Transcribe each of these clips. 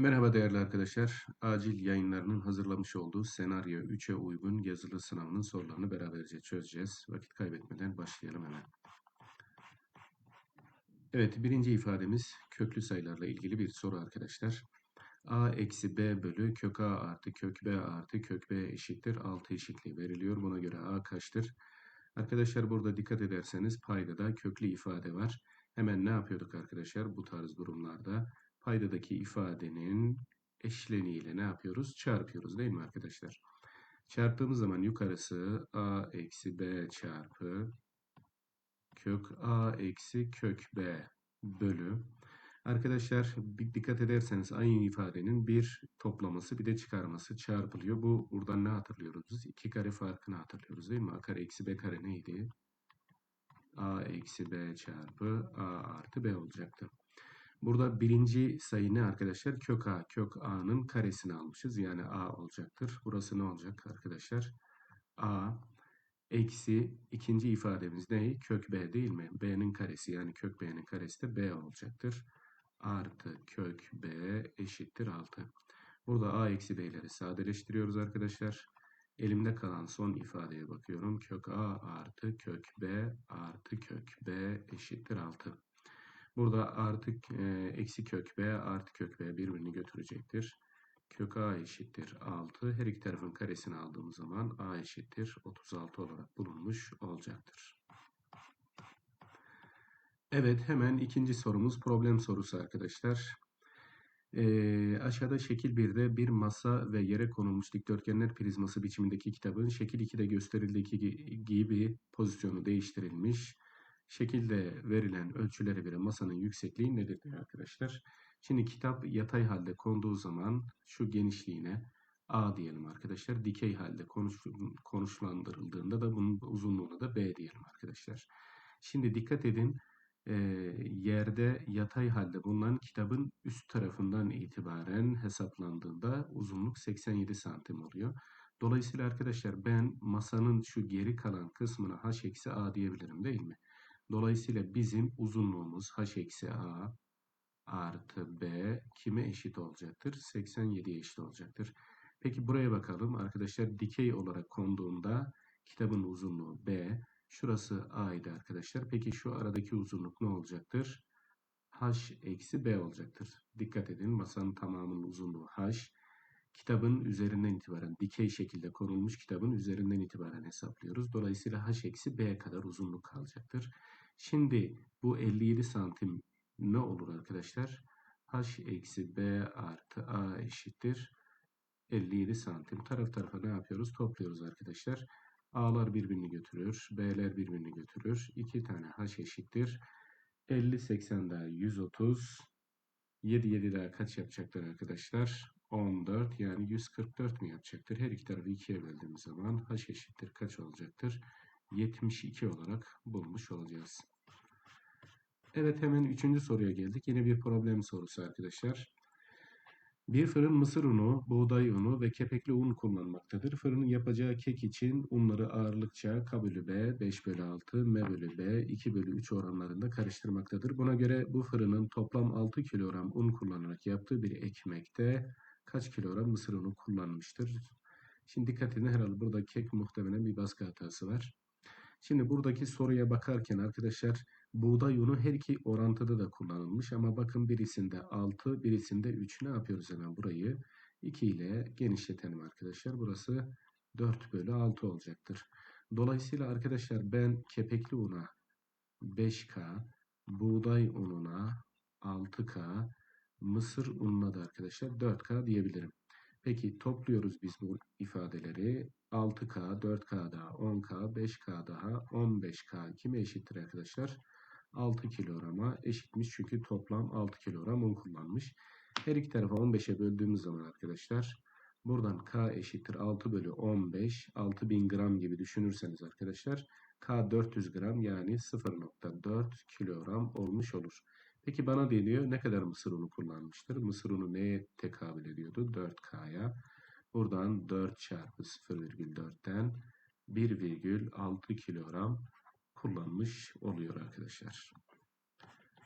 Merhaba değerli arkadaşlar. Acil yayınlarının hazırlamış olduğu senaryo 3'e uygun yazılı sınavının sorularını beraberce çözeceğiz. Vakit kaybetmeden başlayalım hemen. Evet, birinci ifademiz köklü sayılarla ilgili bir soru arkadaşlar. a eksi b bölü kök a artı kök b artı kök b eşittir 6 eşitliği veriliyor. Buna göre a kaçtır? Arkadaşlar burada dikkat ederseniz payda da köklü ifade var. Hemen ne yapıyorduk arkadaşlar bu tarz durumlarda? Paydadaki ifadenin eşleniğiyle ne yapıyoruz? Çarpıyoruz değil mi arkadaşlar? Çarptığımız zaman yukarısı a eksi b çarpı kök a eksi kök b bölü. Arkadaşlar dikkat ederseniz aynı ifadenin bir toplaması bir de çıkarması çarpılıyor. Bu buradan ne hatırlıyoruz biz? 2 kare farkını hatırlıyoruz değil mi? a kare eksi b kare neydi? a eksi b çarpı a artı b olacaktı. Burada birinci sayı ne arkadaşlar? Kök a. Kök a'nın karesini almışız. Yani a olacaktır. Burası ne olacak arkadaşlar? a eksi ikinci ifademiz ne? Kök b değil mi? b'nin karesi yani kök b'nin karesi de b olacaktır. Artı kök b eşittir 6. Burada a eksi b'leri sadeleştiriyoruz arkadaşlar. Elimde kalan son ifadeye bakıyorum. Kök a artı kök b artı kök b eşittir 6. Burada artık e, eksi kök b artı kök b birbirini götürecektir. Kök a eşittir 6. Her iki tarafın karesini aldığımız zaman a eşittir 36 olarak bulunmuş olacaktır. Evet hemen ikinci sorumuz problem sorusu arkadaşlar. E, aşağıda şekil 1'de bir masa ve yere konulmuş dikdörtgenler prizması biçimindeki kitabın şekil 2'de gösterildiği gibi pozisyonu değiştirilmiş şekilde verilen ölçülere göre masanın yüksekliği nedir diyor arkadaşlar. Şimdi kitap yatay halde konduğu zaman şu genişliğine A diyelim arkadaşlar. Dikey halde konuş, konuşlandırıldığında da bunun uzunluğuna da B diyelim arkadaşlar. Şimdi dikkat edin e, yerde yatay halde bulunan kitabın üst tarafından itibaren hesaplandığında uzunluk 87 santim oluyor. Dolayısıyla arkadaşlar ben masanın şu geri kalan kısmına h eksi a diyebilirim değil mi? Dolayısıyla bizim uzunluğumuz h eksi a artı b kime eşit olacaktır? 87'ye eşit olacaktır. Peki buraya bakalım. Arkadaşlar dikey olarak konduğunda kitabın uzunluğu b. Şurası a idi arkadaşlar. Peki şu aradaki uzunluk ne olacaktır? h eksi b olacaktır. Dikkat edin masanın tamamının uzunluğu h. Kitabın üzerinden itibaren dikey şekilde konulmuş kitabın üzerinden itibaren hesaplıyoruz. Dolayısıyla h eksi b kadar uzunluk kalacaktır. Şimdi bu 57 santim ne olur arkadaşlar? h eksi b artı a eşittir. 57 santim. Taraf tarafa ne yapıyoruz? Topluyoruz arkadaşlar. A'lar birbirini götürür. B'ler birbirini götürür. 2 tane h eşittir. 50, 80 daha 130. 7, 7 daha kaç yapacaktır arkadaşlar? 14 yani 144 mi yapacaktır? Her iki tarafı 2'ye böldüğümüz zaman h eşittir kaç olacaktır? 72 olarak bulmuş olacağız. Evet hemen üçüncü soruya geldik. Yine bir problem sorusu arkadaşlar. Bir fırın mısır unu, buğday unu ve kepekli un kullanmaktadır. Fırının yapacağı kek için unları ağırlıkça K bölü B, 5 bölü 6, M bölü B, 2 bölü 3 oranlarında karıştırmaktadır. Buna göre bu fırının toplam 6 kilogram un kullanarak yaptığı bir ekmekte kaç kilogram mısır unu kullanmıştır? Şimdi dikkat edin herhalde burada kek muhtemelen bir baskı hatası var. Şimdi buradaki soruya bakarken arkadaşlar buğday unu her iki orantıda da kullanılmış ama bakın birisinde 6 birisinde 3 ne yapıyoruz hemen burayı 2 ile genişletelim arkadaşlar. Burası 4 bölü 6 olacaktır. Dolayısıyla arkadaşlar ben kepekli una 5K, buğday ununa 6K, mısır ununa da arkadaşlar 4K diyebilirim. Peki topluyoruz biz bu ifadeleri. 6K, 4K daha 10K, 5K daha 15K kime eşittir arkadaşlar? 6 kilograma eşitmiş. Çünkü toplam 6 kilogram un kullanmış. Her iki tarafa 15'e böldüğümüz zaman arkadaşlar buradan K eşittir 6 bölü 15 6000 gram gibi düşünürseniz arkadaşlar K 400 gram yani 0.4 kilogram olmuş olur. Peki bana deniyor ne kadar mısır unu kullanmıştır? Mısır unu neye tekabül ediyordu? 4K'ya. Buradan 4 çarpı 0,4'ten 1,6 kilogram kullanmış oluyor arkadaşlar.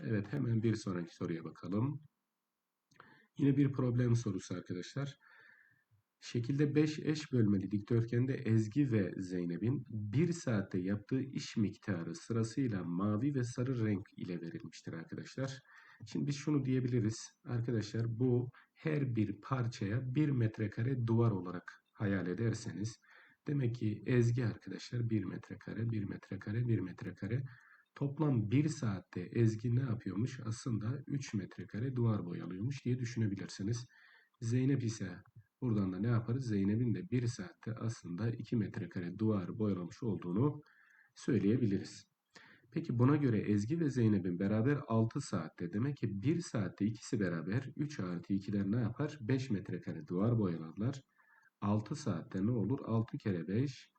Evet hemen bir sonraki soruya bakalım. Yine bir problem sorusu arkadaşlar. Şekilde 5 eş bölmeli dikdörtgende Ezgi ve Zeynep'in 1 saatte yaptığı iş miktarı sırasıyla mavi ve sarı renk ile verilmiştir arkadaşlar. Şimdi biz şunu diyebiliriz. Arkadaşlar bu her bir parçaya 1 metrekare duvar olarak hayal ederseniz demek ki Ezgi arkadaşlar 1 metrekare, 1 metrekare, 1 metrekare toplam 1 saatte Ezgi ne yapıyormuş? Aslında 3 metrekare duvar boyalıyormuş diye düşünebilirsiniz. Zeynep ise buradan da ne yaparız? Zeynep'in de 1 saatte aslında 2 metrekare duvar boyalamış olduğunu söyleyebiliriz. Peki buna göre Ezgi ve Zeynep'in beraber 6 saatte demek ki 1 saatte ikisi beraber 3 artı 2'den ne yapar? 5 metrekare duvar boyalarlar. 6 saatte ne olur? 6 kere 5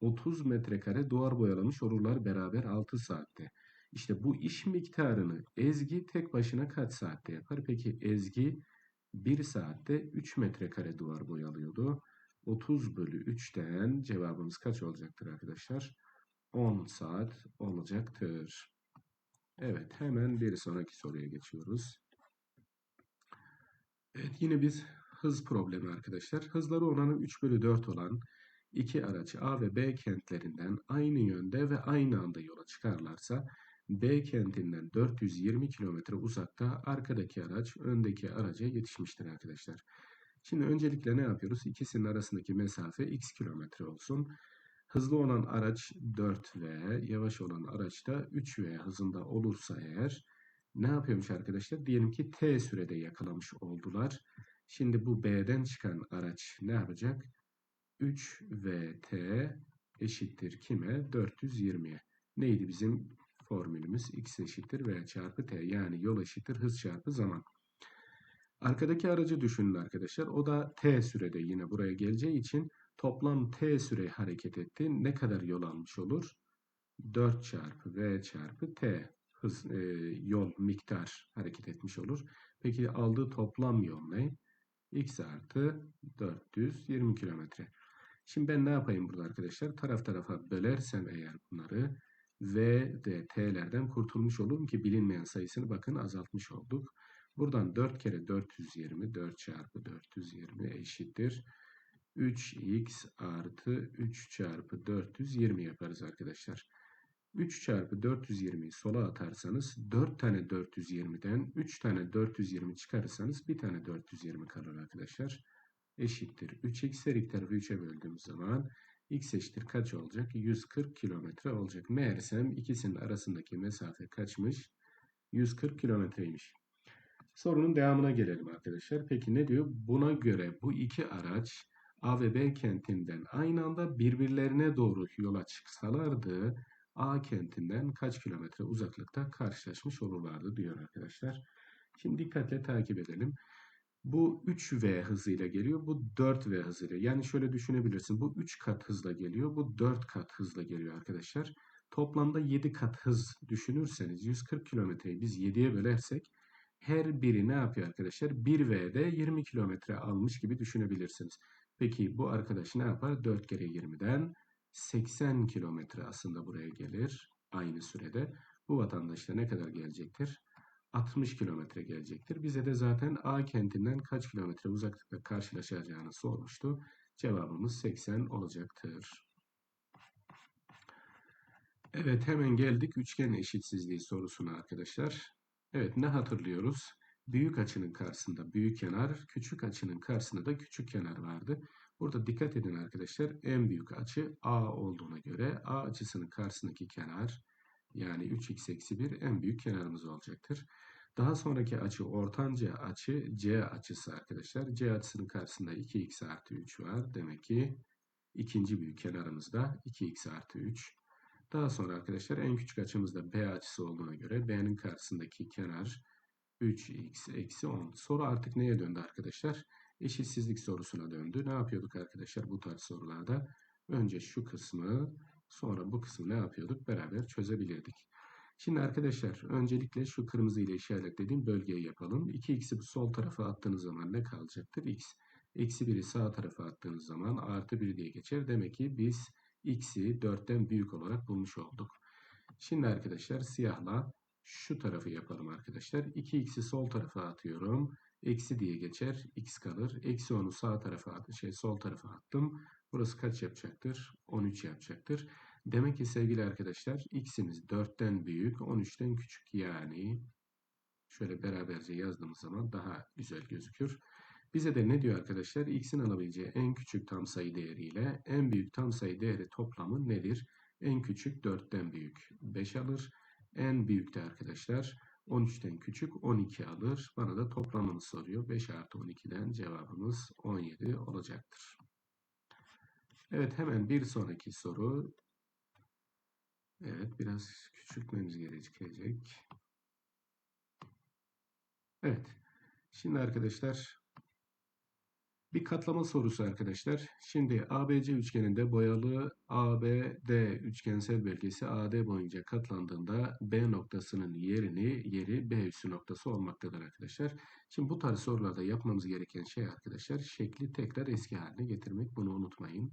30 metrekare duvar boyalamış olurlar beraber 6 saatte. İşte bu iş miktarını Ezgi tek başına kaç saatte yapar? Peki Ezgi 1 saatte 3 metrekare duvar boyalıyordu. 30 bölü 3'ten cevabımız kaç olacaktır arkadaşlar? 10 saat olacaktır. Evet hemen bir sonraki soruya geçiyoruz. Evet yine biz hız problemi arkadaşlar. Hızları oranı 3 bölü 4 olan iki araç A ve B kentlerinden aynı yönde ve aynı anda yola çıkarlarsa B kentinden 420 kilometre uzakta arkadaki araç öndeki araca yetişmiştir arkadaşlar. Şimdi öncelikle ne yapıyoruz? İkisinin arasındaki mesafe x kilometre olsun. Hızlı olan araç 4V, yavaş olan araç da 3V hızında olursa eğer ne yapıyormuş arkadaşlar? Diyelim ki T sürede yakalamış oldular. Şimdi bu B'den çıkan araç ne yapacak? 3VT eşittir kime? 420'ye. Neydi bizim formülümüz? X eşittir V çarpı T. Yani yol eşittir hız çarpı zaman. Arkadaki aracı düşünün arkadaşlar. O da T sürede yine buraya geleceği için toplam T süre hareket etti. Ne kadar yol almış olur? 4 çarpı V çarpı T hız e, yol miktar hareket etmiş olur. Peki aldığı toplam yol ne? X artı 420 kilometre. Şimdi ben ne yapayım burada arkadaşlar? Taraf tarafa bölersem eğer bunları V ve T'lerden kurtulmuş olurum ki bilinmeyen sayısını bakın azaltmış olduk. Buradan 4 kere 420, 4 çarpı 420 eşittir. 3x artı 3 çarpı 420 yaparız arkadaşlar. 3 çarpı 420'yi sola atarsanız 4 tane 420'den 3 tane 420 çıkarırsanız bir tane 420 kalır arkadaşlar eşittir. 3x her tarafı 3'e böldüğümüz zaman x eşittir kaç olacak? 140 kilometre olacak. Meğersem ikisinin arasındaki mesafe kaçmış? 140 kilometreymiş. Sorunun devamına gelelim arkadaşlar. Peki ne diyor? Buna göre bu iki araç A ve B kentinden aynı anda birbirlerine doğru yola çıksalardı A kentinden kaç kilometre uzaklıkta karşılaşmış olurlardı diyor arkadaşlar. Şimdi dikkatle takip edelim. Bu 3V hızıyla geliyor. Bu 4V hızıyla. Yani şöyle düşünebilirsin. Bu 3 kat hızla geliyor. Bu 4 kat hızla geliyor arkadaşlar. Toplamda 7 kat hız düşünürseniz 140 kilometreyi biz 7'ye bölersek her biri ne yapıyor arkadaşlar? 1V'de 20 kilometre almış gibi düşünebilirsiniz. Peki bu arkadaş ne yapar? 4 kere 20'den 80 kilometre aslında buraya gelir. Aynı sürede. Bu vatandaşta ne kadar gelecektir? 60 kilometre gelecektir. Bize de zaten A kentinden kaç kilometre uzaklıkta karşılaşacağını sormuştu. Cevabımız 80 olacaktır. Evet hemen geldik üçgen eşitsizliği sorusuna arkadaşlar. Evet ne hatırlıyoruz? Büyük açının karşısında büyük kenar, küçük açının karşısında da küçük kenar vardı. Burada dikkat edin arkadaşlar en büyük açı A olduğuna göre A açısının karşısındaki kenar yani 3x eksi 1 en büyük kenarımız olacaktır. Daha sonraki açı ortanca açı C açısı arkadaşlar. C açısının karşısında 2x artı 3 var. Demek ki ikinci büyük kenarımızda 2x artı 3. Daha sonra arkadaşlar en küçük açımızda B açısı olduğuna göre B'nin karşısındaki kenar 3x eksi 10. Soru artık neye döndü arkadaşlar? Eşitsizlik sorusuna döndü. Ne yapıyorduk arkadaşlar bu tarz sorularda? Önce şu kısmı sonra bu kısmı ne yapıyorduk? Beraber çözebilirdik. Şimdi arkadaşlar öncelikle şu kırmızı ile işaretlediğim bölgeyi yapalım. 2x'i sol tarafa attığınız zaman ne kalacaktır? x. Eksi 1'i sağ tarafa attığınız zaman artı 1 diye geçer. Demek ki biz x'i 4'ten büyük olarak bulmuş olduk. Şimdi arkadaşlar siyahla şu tarafı yapalım arkadaşlar. 2x'i sol tarafa atıyorum. Eksi diye geçer. X kalır. Eksi 10'u sağ tarafa şey sol tarafa attım. Burası kaç yapacaktır? 13 yapacaktır. Demek ki sevgili arkadaşlar x'imiz 4'ten büyük, 13'ten küçük. Yani şöyle beraberce yazdığımız zaman daha güzel gözükür. Bize de ne diyor arkadaşlar? X'in alabileceği en küçük tam sayı değeriyle en büyük tam sayı değeri toplamı nedir? En küçük 4'ten büyük 5 alır. En büyük de arkadaşlar 13'ten küçük 12 alır. Bana da toplamını soruyor. 5 artı 12'den cevabımız 17 olacaktır. Evet hemen bir sonraki soru. Evet biraz küçültmemiz gerekecek. Evet. Şimdi arkadaşlar bir katlama sorusu arkadaşlar. Şimdi ABC üçgeninde boyalı ABD üçgensel bölgesi AD boyunca katlandığında B noktasının yerini yeri B üssü noktası olmaktadır arkadaşlar. Şimdi bu tarz sorularda yapmamız gereken şey arkadaşlar şekli tekrar eski haline getirmek. Bunu unutmayın.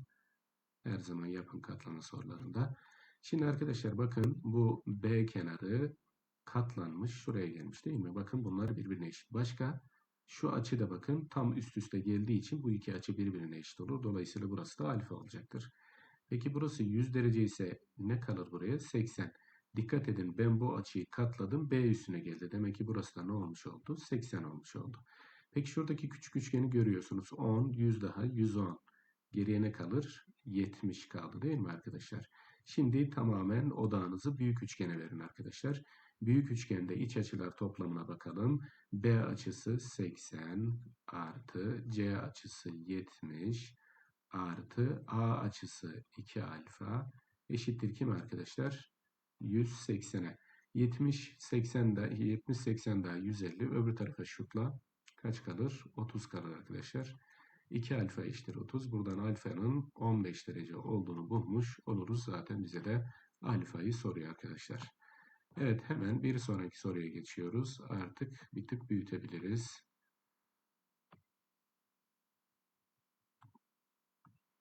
Her zaman yapın katlama sorularında. Şimdi arkadaşlar bakın bu B kenarı katlanmış. Şuraya gelmiş değil mi? Bakın bunlar birbirine eşit. Başka? Şu açı da bakın tam üst üste geldiği için bu iki açı birbirine eşit olur. Dolayısıyla burası da alfa olacaktır. Peki burası 100 derece ise ne kalır buraya? 80. Dikkat edin ben bu açıyı katladım. B üstüne geldi. Demek ki burası da ne olmuş oldu? 80 olmuş oldu. Peki şuradaki küçük üçgeni görüyorsunuz. 10, 100 daha 110. Geriye ne kalır? 70 kaldı değil mi arkadaşlar? Şimdi tamamen odağınızı büyük üçgene verin arkadaşlar. Büyük üçgende iç açılar toplamına bakalım. B açısı 80 artı C açısı 70 artı A açısı 2 alfa eşittir kim arkadaşlar? 180'e. 70 80 daha 70 80 daha 150 öbür tarafa şutla kaç kalır? 30 kalır arkadaşlar. 2 alfa eşittir 30. Buradan alfanın 15 derece olduğunu bulmuş oluruz. Zaten bize de alfayı soruyor arkadaşlar. Evet hemen bir sonraki soruya geçiyoruz. Artık bir tık büyütebiliriz.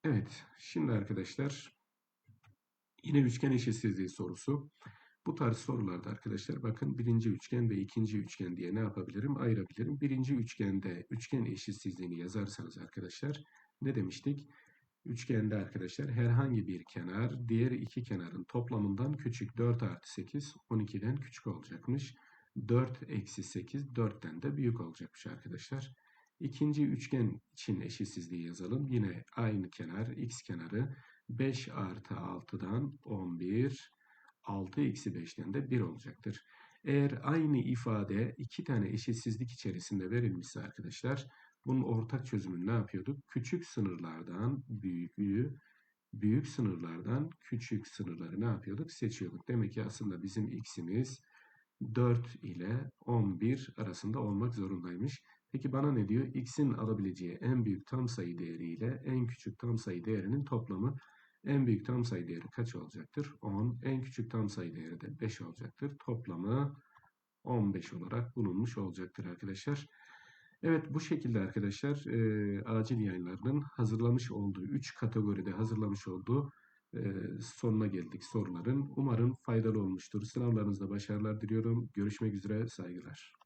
Evet şimdi arkadaşlar yine üçgen eşitsizliği sorusu. Bu tarz sorularda arkadaşlar bakın birinci üçgen ve ikinci üçgen diye ne yapabilirim? Ayırabilirim. Birinci üçgende üçgen eşitsizliğini yazarsanız arkadaşlar ne demiştik? Üçgende arkadaşlar herhangi bir kenar diğer iki kenarın toplamından küçük 4 artı 8 12'den küçük olacakmış. 4 eksi 8 4'ten de büyük olacakmış arkadaşlar. İkinci üçgen için eşitsizliği yazalım. Yine aynı kenar x kenarı 5 artı 6'dan 11 6 eksi 5'ten de 1 olacaktır. Eğer aynı ifade iki tane eşitsizlik içerisinde verilmişse arkadaşlar bunun ortak çözümünü ne yapıyorduk? Küçük sınırlardan büyüğü, büyük sınırlardan küçük sınırları ne yapıyorduk? Seçiyorduk. Demek ki aslında bizim x'imiz 4 ile 11 arasında olmak zorundaymış. Peki bana ne diyor? x'in alabileceği en büyük tam sayı değeri ile en küçük tam sayı değerinin toplamı. En büyük tam sayı değeri kaç olacaktır? 10. En küçük tam sayı değeri de 5 olacaktır. Toplamı 15 olarak bulunmuş olacaktır arkadaşlar. Evet bu şekilde arkadaşlar e, acil yayınlarının hazırlamış olduğu 3 kategoride hazırlamış olduğu e, sonuna geldik soruların. Umarım faydalı olmuştur. Sınavlarınızda başarılar diliyorum. Görüşmek üzere saygılar.